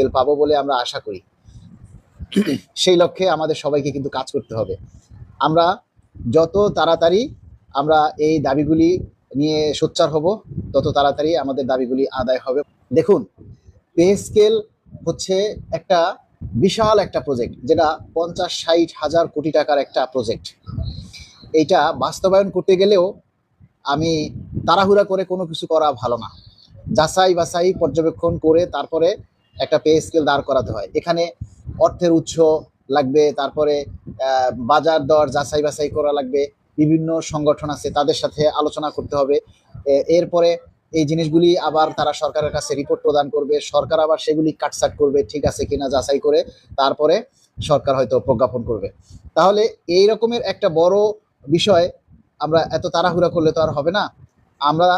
Scale পাবো বলে আমরা আশা করি। সেই লক্ষ্যে আমাদের সবাইকে কিন্তু কাজ করতে হবে। আমরা যত তাড়াতাড়ি আমরা এই দাবিগুলি নিয়ে সোচ্চার হব, তত তাড়াতাড়ি আমাদের দাবিগুলি আদায় হবে। দেখুন, পে স্কেল হচ্ছে একটা বিশাল একটা প্রজেক্ট, যেটা পঞ্চাশ, ষাট হাজার কোটি টাকার একটা প্রজেক্ট। এইটা বাস্তবায়ন করতে গেলেও আমি তাড়াহুড়া করে কোনো কিছু করা ভালো না। যাচাই বাছাই পর্যবেক্ষণ করে তারপরে একটা পে স্কেল দাঁড় করাতে হয়। এখানে অর্থের উৎস লাগবে, তারপরে বাজার দর যাচাই বাছাই করা লাগবে, বিভিন্ন সংগঠন আছে তাদের সাথে আলোচনা করতে হবে। এরপরে এই জিনিসগুলি আবার তারা সরকারের কাছে রিপোর্ট প্রদান করবে, সরকার আবার সেগুলি কাটসাট করবে, ঠিক আছে কিনা যাচাই করে তারপরে সরকার হয়তো প্রজ্ঞাপন করবে। তাহলে এই রকমের একটা বড় বিষয়, আমরা এত তাড়াহুড়া করলে তো আর হবে না। আমরা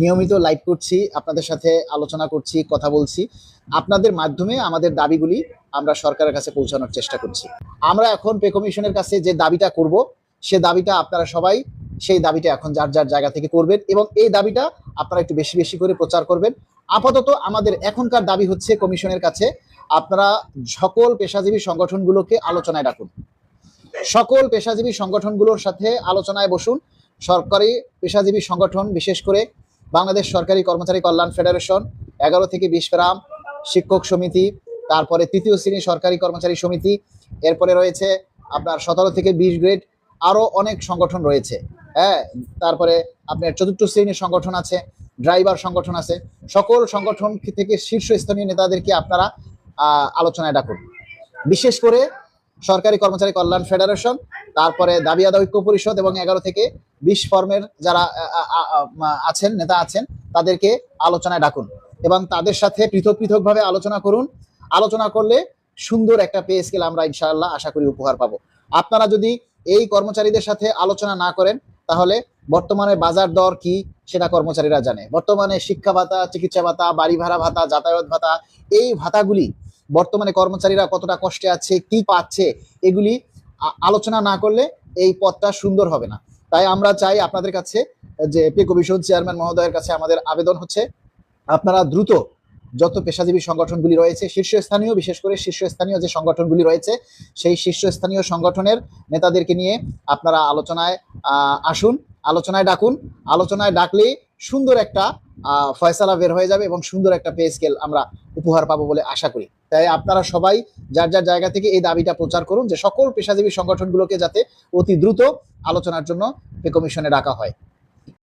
নিয়মিত লাইভ করছি, আপনাদের সাথে আলোচনা করছি, কথা বলছি। আপনাদের মাধ্যমে আমাদের দাবিগুলি আমরা সরকারের কাছে পৌঁছানোর চেষ্টা করছি। আমরা এখন পে কমিশনের কাছে যে দাবিটা করব, সে দাবিটা আপনারা সবাই সেই দাবিটা এখন যার যার জায়গা থেকে করবেন এবং এই দাবিটা আপনারা একটু বেশি বেশি করে প্রচার করবেন। আপাতত আমাদের এখনকার দাবি হচ্ছে কমিশনের কাছে, আপনারা সকল পেশাজীবী সংগঠনগুলোকে আলোচনায় ডাকুন। সকল পেশাজীবী সংগঠনগুলোর সাথে আলোচনায় বসুন। সরকারি পেশাজীবী সংগঠন বিশেষ করে বাংলাদেশ সরকারি কর্মচারী কল্যাণ ফেডারেশন, এগারো থেকে বিশ ফেরাম শিক্ষক সমিতি, তারপরে তৃতীয় শ্রেণি সরকারি কর্মচারী সমিতি, এরপরে রয়েছে আপনার সতেরো থেকে বিশ গ্রেড, আরও অনেক সংগঠন রয়েছে। হ্যাঁ তারপরে আপনার চতুর্থ শ্রেণির সংগঠন আছে, ড্রাইভার সংগঠন আছে, সকল সংগঠন থেকে শীর্ষস্থানীয় নেতাদেরকে আপনারা আলোচনায় ডাকুন। বিশেষ করে সরকারি কর্মচারী কল্যাণ ফেডারেশন, তারপরে দাবি আদা ঐক্য পরিষদ এবং এগারো থেকে বিশ ফর্মের যারা আছেন, নেতা আছেন, তাদেরকে আলোচনায় ডাকুন এবং তাদের সাথে পৃথক পৃথকভাবে আলোচনা করুন। আলোচনা করলে সুন্দর একটা পে স্কেল আমরা ইনশাআল্লাহ আশা করি উপহার পাবো। আপনারা যদি এই কর্মচারীদের সাথে আলোচনা না করেন, তাহলে বর্তমানে বাজার দর কি সেটা কর্মচারীরা জানে। বর্তমানে শিক্ষা ভাতা, চিকিৎসা ভাতা, বাড়ি ভাড়া ভাতা, যাতায়াত ভাতা, এই ভাতাগুলি বর্তমানে কর্মচারীরা কতটা কষ্টে আছে, কি পাচ্ছে, এগুলি আলোচনা না করলে এই পথটা সুন্দর হবে না। তাই আমরা চাই আপনাদের কাছে যে পে কমিশন চেয়ারম্যান মহোদয়ের কাছে আমাদের আবেদন হচ্ছে, আপনারা দ্রুত যত পেশাজীবী সংগঠনগুলি রয়েছে, শীর্ষস্থানীয়, বিশেষ করে শীর্ষস্থানীয় যে সংগঠনগুলি রয়েছে, সেই শীর্ষস্থানীয় সংগঠনের নেতাদেরকে নিয়ে আপনারা আলোচনায় আসুন, আলোচনায় ডাকুন। আলোচনায় ডাকলে সুন্দর একটা ফয়সালা বের হয়ে যাবে এবং সুন্দর একটা পে স্কেল আমরা উপহার পাবো বলে আশা করি। তাই আপনারা সবাই যার যার জায়গা থেকে এই দাবিটা প্রচার করুন যে সকল পেশাজীবী সংগঠনগুলোকে যাতে অতি দ্রুত আলোচনার জন্য পে কমিশনে ডাকা হয়।